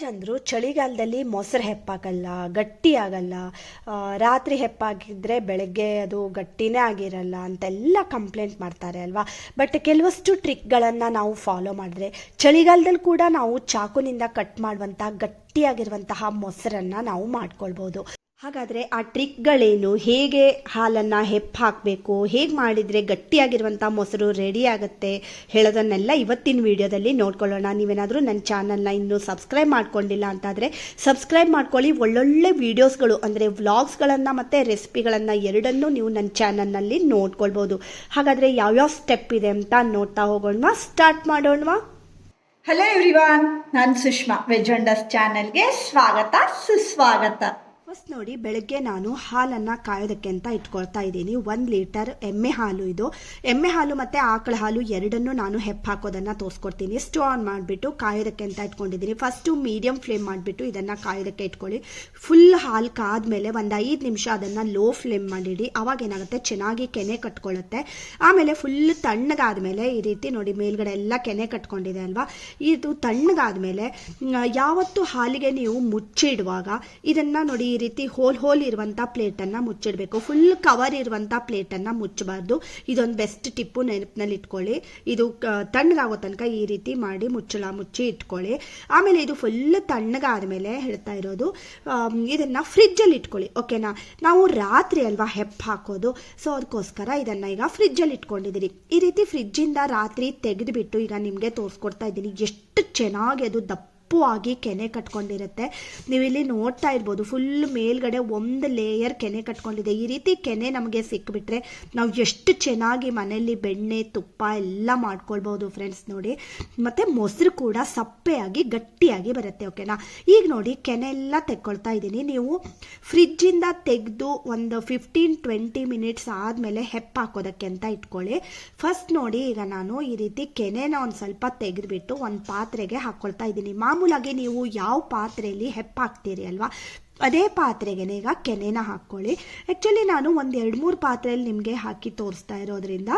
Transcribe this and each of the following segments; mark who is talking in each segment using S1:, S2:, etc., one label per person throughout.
S1: ಜನರು ಚಳಿಗಾಲದಲ್ಲಿ ಮೊಸರು ಹೆಪ್ಪಾಗಲ್ಲ, ಗಟ್ಟಿ ಆಗಲ್ಲ ರಾತ್ರಿ ಹೆಪ್ಪಾಗಿದ್ದರೆ ಬೆಳಗ್ಗೆ ಅದು ಗಟ್ಟಿನೇ ಆಗಿರಲ್ಲ ಅಂತೆಲ್ಲ ಕಂಪ್ಲೇಂಟ್ ಮಾಡ್ತಾರೆ ಅಲ್ವಾ? ಬಟ್ ಕೆಲವಷ್ಟು ಟ್ರಿಕ್ಗಳನ್ನು ನಾವು ಫಾಲೋ ಮಾಡಿದ್ರೆ ಚಳಿಗಾಲದಲ್ಲಿ ಕೂಡ ನಾವು ಚಾಕುನಿಂದ ಕಟ್ ಮಾಡುವಂಥ ಗಟ್ಟಿಯಾಗಿರುವಂತಹ ಮೊಸರನ್ನು ನಾವು ಮಾಡ್ಕೊಳ್ಬೋದು. ಹಾಗಾದರೆ ಆ ಟ್ರಿಕ್ಗಳೇನು? ಹೇಗೆ ಹಾಲನ್ನು ಹೆಪ್ಪು ಹಾಕಬೇಕು ಹೇಗೆ ಮಾಡಿದರೆ ಗಟ್ಟಿಯಾಗಿರುವಂಥ ಮೊಸರು ರೆಡಿ ಆಗುತ್ತೆ? ಹೇಳೋದನ್ನೆಲ್ಲ ಇವತ್ತಿನ ವಿಡಿಯೋದಲ್ಲಿ ನೋಡ್ಕೊಳ್ಳೋಣ. ನೀವೇನಾದರೂ ನನ್ನ ಚಾನಲ್ನ ಇನ್ನೂ ಸಬ್ಸ್ಕ್ರೈಬ್ ಮಾಡ್ಕೊಂಡಿಲ್ಲ ಅಂತಾದರೆ ಸಬ್ಸ್ಕ್ರೈಬ್ ಮಾಡ್ಕೊಳ್ಳಿ. ಒಳ್ಳೊಳ್ಳೆ ವೀಡಿಯೋಸ್ಗಳು ಅಂದರೆ ವ್ಲಾಗ್ಸ್ಗಳನ್ನು ಮತ್ತು ರೆಸಿಪಿಗಳನ್ನು ಎರಡನ್ನೂ ನೀವು ನನ್ನ ಚಾನಲ್ನಲ್ಲಿ ನೋಡ್ಕೊಳ್ಬೋದು. ಹಾಗಾದರೆ ಯಾವ್ಯಾವ ಸ್ಟೆಪ್ ಇದೆ ಅಂತ ನೋಡ್ತಾ ಹೋಗೋಣ ಸ್ಟಾರ್ಟ್ ಮಾಡೋಣವಾ?
S2: ಹಲೋ ಎವ್ರಿವಾನ್ ನಾನು ಸುಷ್ಮಾ ವೆಜ್ ಅಂಡರ್ಸ್ ಚಾನೆಲ್ಗೆ ಸ್ವಾಗತ, ಸುಸ್ವಾಗತ.
S1: ಫಸ್ಟ್ ನೋಡಿ ಬೆಳಗ್ಗೆ ನಾನು ಹಾಲನ್ನು ಕಾಯೋದಕ್ಕೆ ಅಂತ ಇಟ್ಕೊಳ್ತಾ ಇದ್ದೀನಿ. ಒಂದು ಲೀಟರ್ ಎಮ್ಮೆ ಹಾಲು ಇದು. ಎಮ್ಮೆ ಹಾಲು ಮತ್ತು ಆಕಳ ಹಾಲು ಎರಡನ್ನೂ ನಾನು ಹೆಪ್ಪು ಹಾಕೋದನ್ನು ತೋರಿಸ್ಕೊಡ್ತೀನಿ ಸ್ಟೋ ಆನ್ ಮಾಡಿಬಿಟ್ಟು ಕಾಯೋದಕ್ಕೆ ಅಂತ ಇಟ್ಕೊಂಡಿದ್ದೀನಿ. ಫಸ್ಟು ಮೀಡಿಯಮ್ ಫ್ಲೇಮ್ ಮಾಡಿಬಿಟ್ಟು ಇದನ್ನು ಕಾಯೋದಕ್ಕೆ ಇಟ್ಕೊಳ್ಳಿ. ಫುಲ್ ಹಾಲು ಕಾದ್ಮೇಲೆ ಒಂದು ಐದು ನಿಮಿಷ ಅದನ್ನು ಲೋ ಫ್ಲೇಮ್ ಮಾಡಿಡಿ. ಅವಾಗ ಏನಾಗುತ್ತೆ? ಚೆನ್ನಾಗಿ ಕೆನೆ ಕಟ್ಕೊಳ್ಳುತ್ತೆ. ಆಮೇಲೆ ಫುಲ್ ತಣ್ಣಗಾದಮೇಲೆ ಈ ರೀತಿ ನೋಡಿ ಮೇಲ್ಗಡೆ ಎಲ್ಲ ಕೆನೆ ಕಟ್ಕೊಂಡಿದೆ ಅಲ್ವಾ? ಇದು ತಣ್ಣಗಾದ ಮೇಲೆ ಯಾವತ್ತು ಹಾಲಿಗೆ ನೀವು ಮುಚ್ಚಿಡುವಾಗ ಇದನ್ನು ನೋಡಿ ರೀತಿ ಹೋಲ್ ಹೋಲ್ ಇರುವಂಥ ಪ್ಲೇಟನ್ನು ಮುಚ್ಚಿಡಬೇಕು. ಫುಲ್ ಕವರ್ ಇರುವಂಥ ಪ್ಲೇಟನ್ನು ಮುಚ್ಚಬಾರ್ದು. ಇದೊಂದು ಬೆಸ್ಟ್ ಟಿಪ್ಪು ನೆನಪಿನಲ್ಲಿ ಇಟ್ಕೊಳ್ಳಿ. ಇದು ತಣ್ಣಗಾಗೋ ತನಕ ಈ ರೀತಿ ಮಾಡಿ ಮುಚ್ಚಳ, ಮುಚ್ಚಿ ಇಟ್ಕೊಳ್ಳಿ. ಆಮೇಲೆ ಇದು ಫುಲ್ ತಣ್ಣಗಾದ ಮೇಲೆ ಹೇಳ್ತಾ ಇರೋದು ಇದನ್ನು ಇದನ್ನ ಫ್ರಿಜ್ಜಲ್ಲಿ ಇಟ್ಕೊಳ್ಳಿ. ಓಕೆನಾ ನಾವು ರಾತ್ರಿ ಅಲ್ವಾ ಹೆಪ್ಪು ಹಾಕೋದು. ಸೊ ಅದಕ್ಕೋಸ್ಕರ ಇದನ್ನ ಈಗ ಫ್ರಿಜ್ಜಲ್ಲಿ ಇಟ್ಕೊಂಡಿದ್ದೀರಿ ಈ ರೀತಿ ಫ್ರಿಜ್ಜಿಂದ ರಾತ್ರಿ ತೆಗೆದುಬಿಟ್ಟು ಈಗ ನಿಮಗೆ ತೋರಿಸ್ಕೊಡ್ತಾ ಇದ್ದೀನಿ. ಎಷ್ಟು ಚೆನ್ನಾಗಿ ಅದು ದಪ್ಪ ಆಗಿ ಕೆನೆ ಕಟ್ಕೊಂಡಿರುತ್ತೆ. ನೀವು ಇಲ್ಲಿ ನೋಡ್ತಾ ಇರ್ಬೋದು ಫುಲ್ ಮೇಲ್ಗಡೆ ಒಂದು ಲೇಯರ್ ಕೆನೆ ಕಟ್ಕೊಂಡಿದೆ. ಈ ರೀತಿ ಕೆನೆ ನಮಗೆ ಸಿಕ್ಬಿಟ್ರೆ ನಾವು ಎಷ್ಟು ಚೆನ್ನಾಗಿ ಮನೆಯಲ್ಲಿ ಬೆಣ್ಣೆ, ತುಪ್ಪ ಎಲ್ಲ ಮಾಡ್ಕೊಳ್ಬೋದು ಫ್ರೆಂಡ್ಸ್ ನೋಡಿ. ಮತ್ತು ಮೊಸರು ಕೂಡ ಸಪ್ಪೆಯಾಗಿ, ಗಟ್ಟಿಯಾಗಿ ಬರುತ್ತೆ ಓಕೆನಾ ಈಗ ನೋಡಿ, ಕೆನೆ ಎಲ್ಲ ತೆಕ್ಕೊಳ್ತಾ ಇದ್ದೀನಿ. ನೀವು ಫ್ರಿಜ್ಜಿಂದ ತೆಗೆದು ಒಂದು ಫಿಫ್ಟೀನ್ ಟ್ವೆಂಟಿ ಮಿನಿಟ್ಸ್ ಆದಮೇಲೆ ಹೆಪ್ಪು ಹಾಕೋದಕ್ಕೆ ಅಂತ ಇಟ್ಕೊಳ್ಳಿ. ಫಸ್ಟ್ ನೋಡಿ, ಈಗ ನಾನು ಈ ರೀತಿ ಕೆನೆನ ಒಂದು ಸ್ವಲ್ಪ ತೆಗೆದುಬಿಟ್ಟು ಒಂದು ಪಾತ್ರೆಗೆ ಹಾಕ್ಕೊಳ್ತಾ ಇದ್ದೀನಿ. ಮಾಮೂಲಾಗಿ ನೀವು ಯಾವ ಪಾತ್ರೆಯಲ್ಲಿ ಹೆಪ್ಪಾಗ್ತೀರಿ ಹಾಕ್ತೀರಿ ಅಲ್ವಾ? ಅದೇ ಪಾತ್ರೆಗೆ ಈಗ ಕೆನೆನ ಹಾಕ್ಕೊಳ್ಳಿ. ಆ್ಯಕ್ಚುಲಿ ನಾನು ಒಂದು ಎರಡು ಮೂರು ಪಾತ್ರೆಯಲ್ಲಿ ನಿಮಗೆ ಹಾಕಿ ತೋರಿಸ್ತಾ ಇರೋದ್ರಿಂದ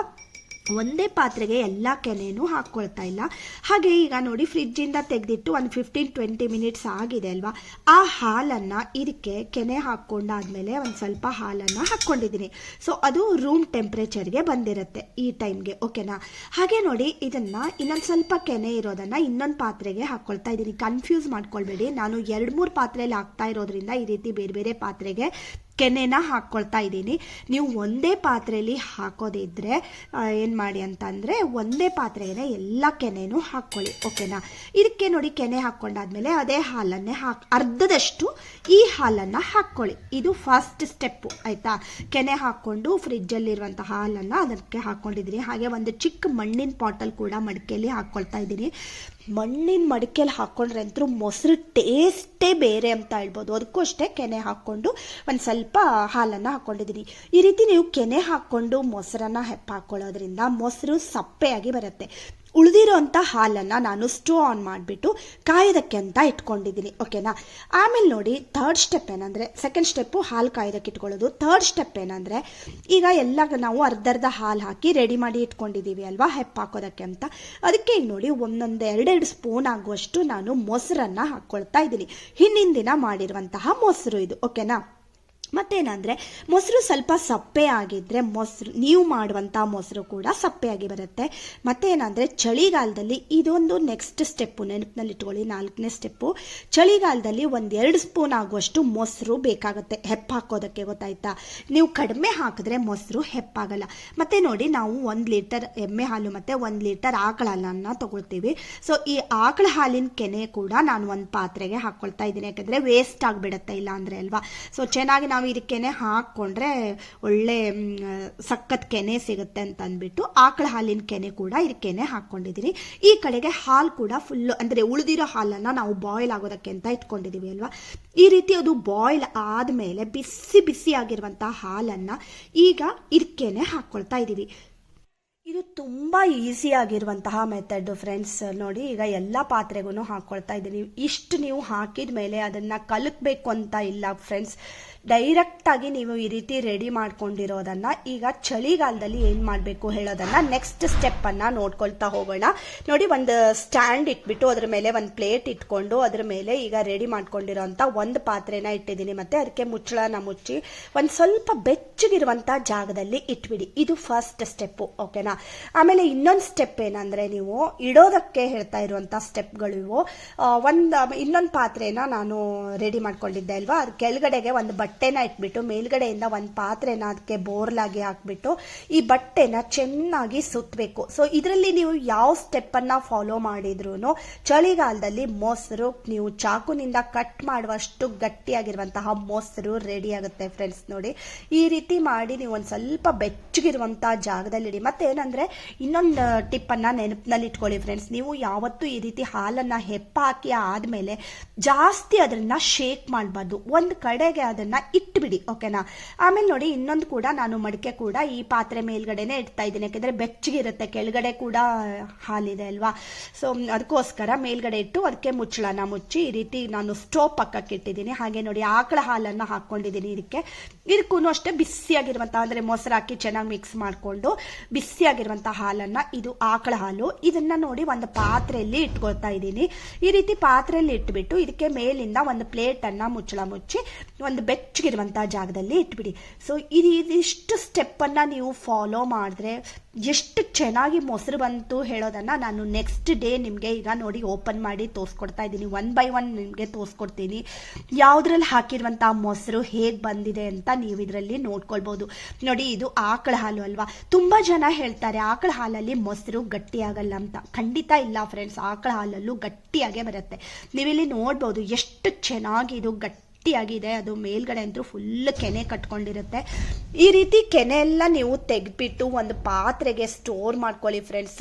S1: ಒಂದೇ ಪಾತ್ರೆಗೆ ಎಲ್ಲ ಕೆನೆಯೂ ಹಾಕ್ಕೊಳ್ತಾ ಇಲ್ಲ. ಹಾಗೆ ಈಗ ನೋಡಿ ಫ್ರಿಜ್ಜಿಂದ ತೆಗೆದಿಟ್ಟು ಒಂದು ಫಿಫ್ಟೀನ್ ಟ್ವೆಂಟಿ ಮಿನಿಟ್ಸ್ ಆಗಿದೆ ಅಲ್ವಾ? ಆ ಹಾಲನ್ನು ಇದಕ್ಕೆ ಕೆನೆ ಹಾಕ್ಕೊಂಡಾದ್ಮೇಲೆ ಒಂದು ಸ್ವಲ್ಪ ಹಾಲನ್ನು ಹಾಕ್ಕೊಂಡಿದ್ದೀನಿ. ಸೊ ಅದು ರೂಮ್ ಟೆಂಪ್ರೇಚರ್ಗೆ ಬಂದಿರುತ್ತೆ ಈ ಟೈಮ್ಗೆ ಓಕೆನಾ ಹಾಗೆ ನೋಡಿ ಇದನ್ನು ಇನ್ನೊಂದು ಸ್ವಲ್ಪ ಕೆನೆ ಇರೋದನ್ನು ಇನ್ನೊಂದು ಪಾತ್ರೆಗೆ ಹಾಕ್ಕೊಳ್ತಾ ಇದ್ದೀನಿ ಕನ್ಫ್ಯೂಸ್ ಮಾಡ್ಕೊಳ್ಬೇಡಿ. ನಾನು ಎರಡು, ಮೂರು ಪಾತ್ರೆಯಲ್ಲಿ ಹಾಕ್ತಾ ಇರೋದ್ರಿಂದ ಈ ರೀತಿ ಬೇರೆ ಬೇರೆ ಪಾತ್ರೆಗೆ ಕೆನೆನ ಹಾಕ್ಕೊಳ್ತಾ ಇದ್ದೀನಿ. ನೀವು ಒಂದೇ ಪಾತ್ರೆಯಲ್ಲಿ ಹಾಕೋದಿದ್ರೆ ಏನು ಮಾಡಿ ಅಂತಂದರೆ ಒಂದೇ ಪಾತ್ರೆಯಲ್ಲೇ ಎಲ್ಲ ಕೆನೆನೂ ಹಾಕ್ಕೊಳ್ಳಿ, ಓಕೆನಾ? ಇದಕ್ಕೆ ನೋಡಿ ಕೆನೆ ಹಾಕ್ಕೊಂಡಾದ್ಮೇಲೆ ಅದೇ ಹಾಲನ್ನೇ ಹಾಕ್, ಅರ್ಧದಷ್ಟು ಈ ಹಾಲನ್ನು ಹಾಕ್ಕೊಳ್ಳಿ. ಇದು ಫಸ್ಟ್ ಸ್ಟೆಪ್ಪು ಆಯಿತಾ? ಕೆನೆ ಹಾಕ್ಕೊಂಡು ಫ್ರಿಜ್ಜಲ್ಲಿರುವಂಥ ಹಾಲನ್ನು ಅದಕ್ಕೆ ಹಾಕ್ಕೊಂಡಿದ್ದೀನಿ ಹಾಗೆ ಒಂದು ಚಿಕ್ಕ ಮಣ್ಣಿನ ಪಾಟಲ್ ಕೂಡ ಮಡಿಕೆಯಲ್ಲಿ ಹಾಕ್ಕೊಳ್ತಾ ಇದ್ದೀನಿ. ಮಣ್ಣಿನ ಮಡಿಕೆಯಲ್ಲಿ ಹಾಕ್ಕೊಂಡ್ರೆ ಅಂತೂ ಮೊಸರು ಟೇಸ್ಟೇ ಬೇರೆ ಅಂತ ಹೇಳ್ಬೋದು. ಅದಕ್ಕೂ ಅಷ್ಟೇ ಕೆನೆ ಹಾಕ್ಕೊಂಡು ಒಂದು ಸ್ವಲ್ಪ ಹಾಲನ್ನು ಹಾಕ್ಕೊಂಡಿದ್ದೀನಿ ಈ ರೀತಿ ನೀವು ಕೆನೆ ಹಾಕ್ಕೊಂಡು ಮೊಸರನ್ನು ಹೆಪ್ಪ ಹಾಕ್ಕೊಳ್ಳೋದ್ರಿಂದ ಮೊಸರು ಸಪ್ಪೆಯಾಗಿ ಬರುತ್ತೆ. ಉಳಿದಿರೋಂಥ ಹಾಲನ್ನು ನಾನು ಸ್ಟೋ ಆನ್ ಮಾಡಿಬಿಟ್ಟು ಕಾಯೋದಕ್ಕೆ ಅಂತ ಇಟ್ಕೊಂಡಿದ್ದೀನಿ ಓಕೆನಾ ಆಮೇಲೆ ನೋಡಿ ಥರ್ಡ್ ಸ್ಟೆಪ್ ಏನಂದರೆ ಸೆಕೆಂಡ್ ಸ್ಟೆಪ್ಪು ಹಾಲು ಕಾಯೋದಕ್ಕೆ ಇಟ್ಕೊಳ್ಳೋದು. ಥರ್ಡ್ ಸ್ಟೆಪ್ ಏನಂದರೆ, ಈಗ ಎಲ್ಲ ನಾವು ಅರ್ಧರ್ಧ ಹಾಲು ಹಾಕಿ ರೆಡಿ ಮಾಡಿ ಇಟ್ಕೊಂಡಿದ್ದೀವಿ ಅಲ್ವಾ ಹೆಪ್ಪು ಹಾಕೋದಕ್ಕೆ ಅಂತ. ಅದಕ್ಕೆ ಈಗ ನೋಡಿ, ಒಂದೊಂದು ಎರಡೆರಡು ಸ್ಪೂನ್ ಆಗುವಷ್ಟು ನಾನು ಮೊಸರನ್ನು ಹಾಕ್ಕೊಳ್ತಾ ಇದ್ದೀನಿ. ಹಿಂದಿನ ದಿನ ಮಾಡಿರುವಂತಹ ಮೊಸರು ಇದು ಓಕೆನಾ ಮತ್ತೇನಂದರೆ, ಮೊಸರು ಸ್ವಲ್ಪ ಸಪ್ಪೆ ಆಗಿದ್ದರೆ ಮೊಸರು, ನೀವು ಮಾಡುವಂಥ ಮೊಸರು ಕೂಡ ಸಪ್ಪೆಯಾಗಿ ಬರುತ್ತೆ. ಮತ್ತೇನಂದರೆ, ಚಳಿಗಾಲದಲ್ಲಿ ಇದೊಂದು ನೆಕ್ಸ್ಟ್ ಸ್ಟೆಪ್ಪು ನೆನಪಿನಲ್ಲಿ ಇಟ್ಕೊಳ್ಳಿ ನಾಲ್ಕನೇ ಸ್ಟೆಪ್ಪು ಚಳಿಗಾಲದಲ್ಲಿ ಒಂದು ಎರಡು ಸ್ಪೂನ್ ಆಗುವಷ್ಟು ಮೊಸರು ಬೇಕಾಗುತ್ತೆ, ಹೆಪ್ಪು ಹಾಕೋದಕ್ಕೆ ಗೊತ್ತಾಯ್ತಾ? ನೀವು ಕಡಿಮೆ ಹಾಕಿದ್ರೆ ಮೊಸರು ಹೆಪ್ಪಾಗಲ್ಲ. ಮತ್ತು ನೋಡಿ, ನಾವು ಒಂದು ಲೀಟರ್ ಎಮ್ಮೆ ಹಾಲು ಮತ್ತು ಒಂದು ಲೀಟರ್ ಆಕಳ ಹಾಲನ್ನು ತಗೊಳ್ತೀವಿ. ಸೊ ಈ ಆಕಳ ಹಾಲಿನ ಕೆನೆ ಕೂಡ ನಾನು ಒಂದು ಪಾತ್ರೆಗೆ ಹಾಕ್ಕೊಳ್ತಾ ಇದ್ದೀನಿ. ಯಾಕಂದರೆ ವೇಸ್ಟ್ ಆಗಿಬಿಡುತ್ತೆ ಇಲ್ಲ ಅಂದರೆ ಅಲ್ವಾ? ಸೊ ಚೆನ್ನಾಗಿ ನಾವು ಇದಕ್ಕೇನೆ ಹಾಕ್ಕೊಂಡ್ರೆ ಒಳ್ಳೆ ಸಕ್ಕತ್ ಕೆನೆ ಸಿಗುತ್ತೆ ಅಂತ ಅಂದ್ಬಿಟ್ಟು ಆಕಳ ಹಾಲಿನ ಕೆನೆ ಕೂಡ ಇದಕ್ಕೆನೆ ಹಾಕ್ಕೊಂಡಿದ್ದೀನಿ ಈ ಕಡೆಗೆ ಹಾಲು ಕೂಡ ಫುಲ್ಲು ಅಂದರೆ ಉಳಿದಿರೋ ಹಾಲನ್ನು ನಾವು ಬಾಯ್ಲ್ ಆಗೋದಕ್ಕೆ ಅಂತ ಇಟ್ಕೊಂಡಿದ್ದೀವಿ ಅಲ್ವಾ? ಈ ರೀತಿ ಅದು ಬಾಯ್ಲ್ ಆದಮೇಲೆ ಬಿಸಿ ಬಿಸಿ ಆಗಿರುವಂಥ ಹಾಲನ್ನು ಈಗ ಇದಕ್ಕೆನೆ ಹಾಕ್ಕೊಳ್ತಾ ಇದ್ದೀವಿ ಇದು ತುಂಬ ಈಸಿ ಆಗಿರುವಂತಹ ಮೆಥಡ್ ಫ್ರೆಂಡ್ಸ್ ನೋಡಿ, ಈಗ ಎಲ್ಲ ಪಾತ್ರೆಗೂ ಹಾಕ್ಕೊಳ್ತಾ ಇದ್ದೀನಿ ಇಷ್ಟು ನೀವು ಹಾಕಿದ ಮೇಲೆ ಅದನ್ನು ಕಲಕಬೇಕು ಅಂತ ಇಲ್ಲ ಫ್ರೆಂಡ್ಸ್ ಡೈರೆಕ್ಟಾಗಿ ನೀವು ಈ ರೀತಿ ರೆಡಿ ಮಾಡ್ಕೊಂಡಿರೋದನ್ನ ಈಗ ಚಳಿಗಾಲದಲ್ಲಿ ಏನು ಮಾಡಬೇಕು ಹೇಳೋದನ್ನ ನೆಕ್ಸ್ಟ್ ಸ್ಟೆಪ್ಪನ್ನು ನೋಡ್ಕೊಳ್ತಾ ಹೋಗೋಣ. ನೋಡಿ ಒಂದು ಸ್ಟ್ಯಾಂಡ್ ಇಟ್ಬಿಟ್ಟು ಅದ್ರ ಮೇಲೆ ಒಂದು ಪ್ಲೇಟ್ ಇಟ್ಕೊಂಡು ಅದ್ರ ಮೇಲೆ ಈಗ ರೆಡಿ ಮಾಡ್ಕೊಂಡಿರೋಂಥ ಒಂದು ಪಾತ್ರೆನ ಇಟ್ಟಿದ್ದೀನಿ. ಮತ್ತೆ ಅದಕ್ಕೆ ಮುಚ್ಚಳನ ಮುಚ್ಚಿ ಒಂದು ಸ್ವಲ್ಪ ಬೆಚ್ಚಗಿರುವಂಥ ಜಾಗದಲ್ಲಿ ಇಟ್ಬಿಡಿ. ಇದು ಫಸ್ಟ್ ಸ್ಟೆಪ್ಪು ಓಕೆನಾ ಆಮೇಲೆ ಇನ್ನೊಂದು ಸ್ಟೆಪ್ ಏನಂದ್ರೆ ನೀವು ಇಡೋದಕ್ಕೆ ಹೇಳ್ತಾ ಇರುವಂಥ ಸ್ಟೆಪ್ಗಳು ಇವು. ಒಂದು, ಇನ್ನೊಂದು ಪಾತ್ರೆನ ನಾನು ರೆಡಿ ಮಾಡ್ಕೊಂಡಿದ್ದೆ ಅಲ್ವಾ? ಅದ್ರ ಕೆಳಗಡೆಗೆ ಒಂದು ಬಟ್ಟೆನ ಇಟ್ಬಿಟ್ಟು ಮೇಲ್ಗಡೆಯಿಂದ ಒಂದು ಪಾತ್ರೆನ ಅದಕ್ಕೆ ಬೋರ್ಲಾಗಿ ಹಾಕ್ಬಿಟ್ಟು ಈ ಬಟ್ಟೆನ ಚೆನ್ನಾಗಿ ಸುತ್ತಬೇಕು ಸೊ ಇದರಲ್ಲಿ ನೀವು ಯಾವ ಸ್ಟೆಪ್ಪನ್ನು ಫಾಲೋ ಮಾಡಿದ್ರು ಚಳಿಗಾಲದಲ್ಲಿ ಮೊಸರು, ನೀವು ಚಾಕುನಿಂದ ಕಟ್ ಮಾಡುವಷ್ಟು ಗಟ್ಟಿಯಾಗಿರುವಂತಹ ಮೊಸರು ರೆಡಿ ಆಗುತ್ತೆ ಫ್ರೆಂಡ್ಸ್ ನೋಡಿ. ಈ ರೀತಿ ಮಾಡಿ ನೀವು ಒಂದು ಸ್ವಲ್ಪ ಬೆಚ್ಚಗಿರುವಂಥ ಜಾಗದಲ್ಲಿ ಇಡಿ ಮತ್ತೆ ಏನಂದ್ರೆ ಇನ್ನೊಂದು ಟಿಪ್ಪನ್ನು ನೆನಪಿನಲ್ಲಿ ಇಟ್ಕೊಳ್ಳಿ ಫ್ರೆಂಡ್ಸ್ ನೀವು ಯಾವತ್ತೂ ಈ ರೀತಿ ಹಾಲನ್ನು ಹೆಪ್ಪಾಕಿ ಆದಮೇಲೆ ಜಾಸ್ತಿ ಅದನ್ನ ಶೇಕ್ ಮಾಡಬಾರ್ದು. ಒಂದು ಕಡೆಗೆ ಅದನ್ನ ಇಟ್ಬಿಡಿ ಓಕೆನಾ ಆಮೇಲೆ ನೋಡಿ, ಇನ್ನೊಂದು ಕೂಡ ನಾನು ಮಡಿಕೆ ಕೂಡ ಈ ಪಾತ್ರೆ ಮೇಲ್ಗಡೆನೆ ಇಡ್ತಾ ಇದ್ದೀನಿ. ಯಾಕೆಂದ್ರೆ ಬೆಚ್ಚಗಿರುತ್ತೆ ಕೆಳಗಡೆ ಕೂಡ ಹಾಲಿದೆ ಅಲ್ವಾ? ಸೊ ಅದಕ್ಕೋಸ್ಕರ ಮೇಲ್ಗಡೆ ಇಟ್ಟು ಅದಕ್ಕೆ ಮುಚ್ಚಳನ ಮುಚ್ಚಿ ಈ ರೀತಿ ನಾನು ಸ್ಟೋವ್ ಪಕ್ಕಕ್ಕೆ ಇಟ್ಟಿದ್ದೀನಿ ಹಾಗೆ ನೋಡಿ, ಆಕಳ ಹಾಲನ್ನು ಹಾಕ್ಕೊಂಡಿದ್ದೀನಿ ಇದಕ್ಕೆ. ಇದಕ್ಕೂ ಅಷ್ಟೇ ಬಿಸಿಯಾಗಿರುವಂಥ ಅಂದರೆ ಮೊಸರು ಹಾಕಿ ಚೆನ್ನಾಗಿ ಮಿಕ್ಸ್ ಮಾಡಿಕೊಂಡು ಬಿಸಿಯಾಗಿರುವಂಥ ಹಾಲನ್ನು, ಇದು ಆಕಳ ಹಾಲು. ಇದನ್ನ ನೋಡಿ ಒಂದು ಪಾತ್ರೆಯಲ್ಲಿ ಇಟ್ಕೊಳ್ತಾ ಇದ್ದೀನಿ. ಈ ರೀತಿ ಪಾತ್ರೆಯಲ್ಲಿ ಇಟ್ಬಿಟ್ಟು ಇದಕ್ಕೆ ಮೇಲಿಂದ ಒಂದು ಪ್ಲೇಟನ್ನು ಮುಚ್ಚಳ ಮುಚ್ಚಿ ಒಂದು ಬೆಚ್ಚಗಿರುವಂಥ ಜಾಗದಲ್ಲಿ ಇಟ್ಬಿಡಿ. ಸೊ ಇದು ಇದಿಷ್ಟು ಸ್ಟೆಪ್ಪನ್ನು ನೀವು ಫಾಲೋ ಮಾಡಿದ್ರೆ ಎಷ್ಟು ಚೆನ್ನಾಗಿ ಮೊಸರು ಬಂತು ಹೇಳೋದನ್ನ ನಾನು ನೆಕ್ಸ್ಟ್ ಡೇ ನಿಮಗೆ ಈಗ ನೋಡಿ ಓಪನ್ ಮಾಡಿ ತೋರಿಸ್ಕೊಡ್ತಾ ಇದ್ದೀನಿ. ಒನ್ ಬೈ ಒನ್ ನಿಮಗೆ ತೋರಿಸ್ಕೊಡ್ತೀನಿ. ಯಾವುದ್ರಲ್ಲಿ ಹಾಕಿರುವಂಥ ಮೊಸರು ಹೇಗೆ ಬಂದಿದೆ ಅಂತ ನೀವು ಇದರಲ್ಲಿ ನೋಡ್ಕೊಳ್ಬಹುದು ನೋಡಿ, ಇದು ಆಕಳ ಹಾಲು ಅಲ್ವಾ? ತುಂಬಾ ಜನ ಹೇಳ್ತಾರೆ, ಆಕಳ ಹಾಲಲ್ಲಿ ಮೊಸರು ಗಟ್ಟಿಯಾಗಲ್ಲ ಅಂತ. ಖಂಡಿತ ಇಲ್ಲ ಫ್ರೆಂಡ್ಸ್ ಆಕಳ ಹಾಲಲ್ಲೂ ಗಟ್ಟಿಯಾಗೇ ಬರುತ್ತೆ. ನೀವಿಲ್ಲಿ ನೋಡ್ಬೋದು ಎಷ್ಟು ಚೆನ್ನಾಗಿ ಇದು ಗಟ್ಟಿ ಗಟ್ಟಿಯಾಗಿದೆ, ಅದು ಮೇಲ್ಗಡೆ ಅಂತೂ ಫುಲ್ ಕೆನೆ ಕಟ್ಕೊಂಡಿರುತ್ತೆ. ಈ ರೀತಿ ಕೆನೆ ಎಲ್ಲ ನೀವು ತೆಗೆದ್ಬಿಟ್ಟು ಒಂದು ಪಾತ್ರೆಗೆ ಸ್ಟೋರ್ ಮಾಡ್ಕೊಳ್ಳಿ ಫ್ರೆಂಡ್ಸ್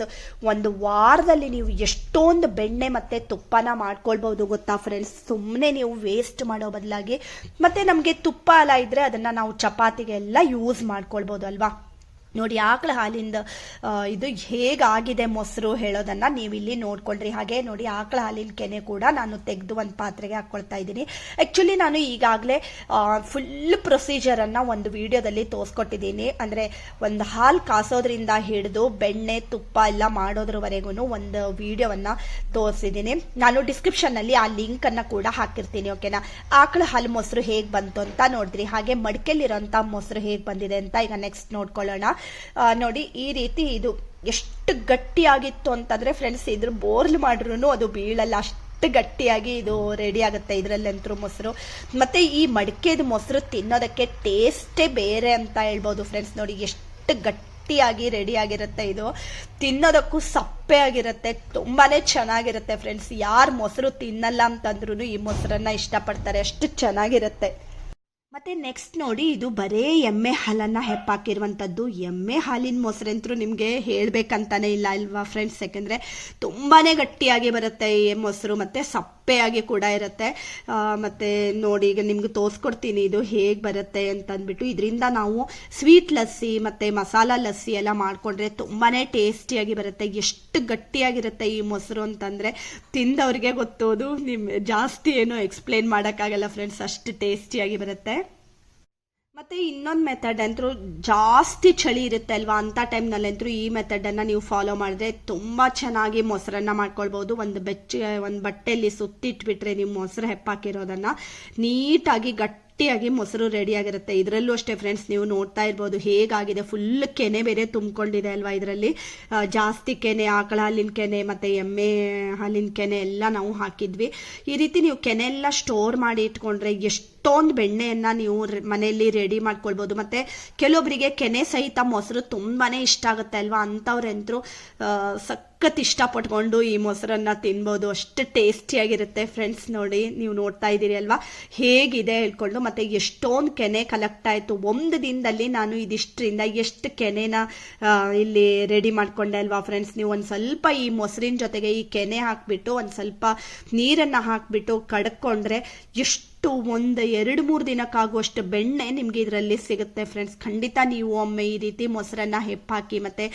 S1: ಒಂದು ವಾರದಲ್ಲಿ ನೀವು ಎಷ್ಟೊಂದು ಬೆಣ್ಣೆ ಮತ್ತು ತುಪ್ಪನ ಮಾಡ್ಕೊಳ್ಬೋದು ಗೊತ್ತಾ ಫ್ರೆಂಡ್ಸ್ ಸುಮ್ಮನೆ ನೀವು ವೇಸ್ಟ್ ಮಾಡೋ ಬದಲಾಗಿ. ಮತ್ತು ನಮಗೆ ತುಪ್ಪ ಎಲ್ಲ ಇದ್ದರೆ ಅದನ್ನು ನಾವು ಚಪಾತಿಗೆಲ್ಲ ಯೂಸ್ ಮಾಡ್ಕೊಳ್ಬೋದು ಅಲ್ವಾ? ನೋಡಿ ಆಕಳ ಹಾಲಿಂದ ಇದು ಹೇಗಾಗಿದೆ ಮೊಸರು ಹೇಳೋದನ್ನ ನೀವು ಇಲ್ಲಿ ನೋಡ್ಕೊಳ್ರಿ. ಹಾಗೆ ನೋಡಿ ಆಕಳ ಹಾಲಿನ ಕೆನೆ ಕೂಡ ನಾನು ತೆಗೆದು ಒಂದು ಪಾತ್ರೆಗೆ ಹಾಕೊಳ್ತಾ ಇದ್ದೀನಿ. ಆ್ಯಕ್ಚುಲಿ ನಾನು ಈಗಾಗಲೇ ಫುಲ್ ಪ್ರೊಸೀಜರನ್ನು ಒಂದು ವಿಡಿಯೋದಲ್ಲಿ ತೋರಿಸ್ಕೊಟ್ಟಿದ್ದೀನಿ. ಅಂದರೆ ಒಂದು ಹಾಲು ಕಾಸೋದ್ರಿಂದ ಹಿಡಿದು ಬೆಣ್ಣೆ, ತುಪ್ಪ ಎಲ್ಲ ಮಾಡೋದ್ರವರೆಗೂ ಒಂದು ವಿಡಿಯೋವನ್ನು ತೋರಿಸಿದ್ದೀನಿ. ನಾನು ಡಿಸ್ಕ್ರಿಪ್ಷನ್ನಲ್ಲಿ ಆ ಲಿಂಕನ್ನು ಕೂಡ ಹಾಕಿರ್ತೀನಿ ಓಕೆನಾ ಆಕಳ ಹಾಲು ಮೊಸರು ಹೇಗೆ ಬಂತು ಅಂತ ನೋಡಿದ್ರಿ ಹಾಗೆ ಮಡಿಕೆಲಿರೋಂಥ ಮೊಸರು ಹೇಗೆ ಬಂದಿದೆ ಅಂತ ಈಗ ನೆಕ್ಸ್ಟ್ ನೋಡ್ಕೊಳ್ಳೋಣ. ನೋಡಿ, ಈ ರೀತಿ ಇದು ಎಷ್ಟು ಗಟ್ಟಿಯಾಗಿತ್ತು ಅಂತಂದ್ರೆ ಫ್ರೆಂಡ್ಸ್ ಇದ್ರ ಬೋರ್ಲ್ ಮಾಡ್ರು ಅದು ಬೀಳಲ್ಲ. ಅಷ್ಟು ಗಟ್ಟಿಯಾಗಿ ಇದು ರೆಡಿ ಆಗುತ್ತೆ ಇದ್ರಲ್ಲಂತೂ ಮೊಸರು. ಮತ್ತೆ ಈ ಮಡಿಕೆದು ಮೊಸರು ತಿನ್ನೋದಕ್ಕೆ ಟೇಸ್ಟೇ ಬೇರೆ ಅಂತ ಹೇಳ್ಬೋದು ಫ್ರೆಂಡ್ಸ್ ನೋಡಿ, ಎಷ್ಟು ಗಟ್ಟಿಯಾಗಿ ರೆಡಿ ಆಗಿರುತ್ತೆ ಇದು. ತಿನ್ನೋದಕ್ಕೂ ಸಪ್ಪೆ ಆಗಿರುತ್ತೆ, ತುಂಬಾನೇ ಚೆನ್ನಾಗಿರುತ್ತೆ ಫ್ರೆಂಡ್ಸ್ ಯಾರು ಮೊಸರು ತಿನ್ನಲ್ಲ ಅಂತಂದ್ರೂ ಈ ಮೊಸರನ್ನ ಇಷ್ಟಪಡ್ತಾರೆ. ಅಷ್ಟು ಚೆನ್ನಾಗಿರುತ್ತೆ. ಮತ್ತೆ ನೆಕ್ಸ್ಟ್ ನೋಡಿ, ಇದು ಬರೇ ಎಮ್ಮೆ ಹಾಲನ್ನ ಹೆಪ್ಪಾಕಿರುವಂಥದ್ದು ಎಮ್ಮೆ ಹಾಲಿನ ಮೊಸರಂತರೂ ನಿಮಗೆ ಹೇಳ್ಬೇಕಂತಾನೆ ಇಲ್ಲ ಅಲ್ವಾ ಫ್ರೆಂಡ್ಸ್ ಯಾಕೆಂದ್ರೆ ತುಂಬಾನೇ ಗಟ್ಟಿಯಾಗಿ ಬರುತ್ತೆ ಈ ಮೊಸರು, ಮತ್ತೆ ಸಪ್ಪೆಯಾಗಿ ಕೂಡ ಇರುತ್ತೆ. ಮತ್ತೆ ನೋಡಿ, ಈಗ ನಿಮ್ಗೆ ತೋರಿಸ್ಕೊಡ್ತೀನಿ ಇದು ಹೇಗೆ ಬರುತ್ತೆ ಅಂತ ಅಂದ್ಬಿಟ್ಟು ಇದರಿಂದ ನಾವು ಸ್ವೀಟ್ ಲಸ್ಸಿ, ಮತ್ತೆ ಮಸಾಲ ಲಸ್ಸಿ ಎಲ್ಲ ಮಾಡ್ಕೊಂಡ್ರೆ ತುಂಬಾನೇ ಟೇಸ್ಟಿಯಾಗಿ ಬರುತ್ತೆ. ಎಷ್ಟು ಗಟ್ಟಿಯಾಗಿರುತ್ತೆ ಈ ಮೊಸರು ಅಂತಂದ್ರೆ ತಿಂದವ್ರಿಗೆ ಗೊತ್ತೋದು, ನಿಮ್ ಜಾಸ್ತಿ ಏನು ಎಕ್ಸ್ಪ್ಲೇನ್ ಮಾಡೋಕ್ಕಾಗಲ್ಲ ಫ್ರೆಂಡ್ಸ್ ಅಷ್ಟು ಟೇಸ್ಟಿಯಾಗಿ ಬರುತ್ತೆ. ಮತ್ತೆ ಇನ್ನೊಂದು ಮೆಥಡ್ ಅಂತೂ ಜಾಸ್ತಿ ಚಳಿ ಇರುತ್ತೆ ಅಲ್ವಾ? ಅಂತ ಟೈಮ್ನಲ್ಲಂತೂ ಈ ಮೆಥಡನ್ನು ನೀವು ಫಾಲೋ ಮಾಡಿದ್ರೆ ತುಂಬ ಚೆನ್ನಾಗಿ ಮೊಸರನ್ನ ಮಾಡ್ಕೊಳ್ಬೋದು. ಒಂದು ಬೆಚ್ಚ, ಒಂದು ಬಟ್ಟೆಯಲ್ಲಿ ಸುತ್ತಿಟ್ಬಿಟ್ರೆ ನೀವು ಮೊಸರು ಹೆಪ್ಪಾಕಿರೋದನ್ನು ನೀಟಾಗಿ, ಗಟ್ಟಿಯಾಗಿ ಮೊಸರು ರೆಡಿ ಆಗಿರುತ್ತೆ ಇದರಲ್ಲೂ ಅಷ್ಟೇ ಫ್ರೆಂಡ್ಸ್ ನೀವು ನೋಡ್ತಾ ಇರ್ಬೋದು ಹೇಗಾಗಿದೆ. ಫುಲ್ ಕೆನೆ ಬೇರೆ ತುಂಬಿಕೊಂಡಿದೆ ಅಲ್ವಾ ಇದರಲ್ಲಿ? ಜಾಸ್ತಿ ಕೆನೆ, ಆಕಳ ಹಾಲಿನ ಕೆನೆ, ಮತ್ತೆ ಎಮ್ಮೆ ಹಾಲಿನ ಕೆನೆ ಎಲ್ಲ ನಾವು ಹಾಕಿದ್ವಿ. ಈ ರೀತಿ ನೀವು ಕೆನೆ ಎಲ್ಲ ಸ್ಟೋರ್ ಮಾಡಿ ಇಟ್ಕೊಂಡ್ರೆ ಎಷ್ಟೊಂದು ಬೆಣ್ಣೆಯನ್ನ ನೀವು ಮನೆಯಲ್ಲಿ ರೆಡಿ ಮಾಡ್ಕೊಳ್ಬೋದು. ಮತ್ತೆ ಕೆಲವೊಬ್ಬರಿಗೆ ಕೆನೆ ಸಹಿತ ಮೊಸರು ತುಂಬಾನೇ ಇಷ್ಟ ಆಗುತ್ತೆ ಅಲ್ವಾ? ಅಂಥವ್ರಂತರೂ ಸಖತ್ ಇಷ್ಟಪಟ್ಕೊಂಡು ಈ ಮೊಸರನ್ನ ತಿನ್ಬೋದು. ಅಷ್ಟು ಟೇಸ್ಟಿಯಾಗಿರುತ್ತೆ ಫ್ರೆಂಡ್ಸ್ ನೋಡಿ, ನೀವು ನೋಡ್ತಾ ಇದ್ದೀರಿ ಅಲ್ವಾ? ಹೇಗಿದೆ ಹೇಳ್ಕೊಂಡು ಮತ್ತೆ ಎಷ್ಟೊಂದು ಕೆನೆ ಕಲೆಕ್ಟ್ ಆಯಿತು ಒಂದು ದಿನದಲ್ಲಿ ನಾನು ಇದಿಷ್ಟರಿಂದ ಎಷ್ಟು ಕೆನೆನ ಇಲ್ಲಿ ರೆಡಿ ಮಾಡ್ಕೊಂಡೆ ಅಲ್ವಾ ಫ್ರೆಂಡ್ಸ್? ನೀವು ಒಂದು ಸ್ವಲ್ಪ ಈ ಮೊಸರಿನ ಜೊತೆಗೆ ಈ ಕೆನೆ ಹಾಕಿಬಿಟ್ಟು, ಒಂದು ಸ್ವಲ್ಪ ನೀರನ್ನು ಹಾಕಿಬಿಟ್ಟು ಕಡ್ಕೊಂಡ್ರೆ ಎಷ್ಟು ಎಷ್ಟು ಒಂದು, ಎರಡು, ಮೂರು ದಿನಕ್ಕಾಗುವಷ್ಟು ಬೆಣ್ಣೆ ನಿಮಗೆ ಇದರಲ್ಲಿ ಸಿಗುತ್ತೆ ಫ್ರೆಂಡ್ಸ್ ಖಂಡಿತ ನೀವು ಒಮ್ಮೆ ಈ ರೀತಿ ಮೊಸರನ್ನ ಹೆಪ್ಪಾಕಿ ಮತ್ತೆ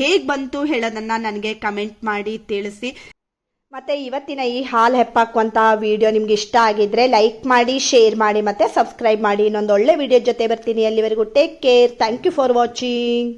S1: ಹೇಗೆ ಬಂತು ಹೇಳೋದನ್ನ ನನಗೆ ಕಮೆಂಟ್ ಮಾಡಿ ತಿಳಿಸಿ. ಮತ್ತೆ ಇವತ್ತಿನ ಈ ಹಾಲು ಹೆಪ್ಪಾಕುವಂತಹ ವಿಡಿಯೋ ನಿಮ್ಗೆ ಇಷ್ಟ ಆಗಿದ್ರೆ ಲೈಕ್ ಮಾಡಿ ಶೇರ್ ಮಾಡಿ ಮತ್ತೆ ಸಬ್ಸ್ಕ್ರೈಬ್ ಮಾಡಿ. ಇನ್ನೊಂದು ಒಳ್ಳೆ ವಿಡಿಯೋ ಜೊತೆ ಬರ್ತೀನಿ. ಅಲ್ಲಿವರೆಗೂ take care thank you for watching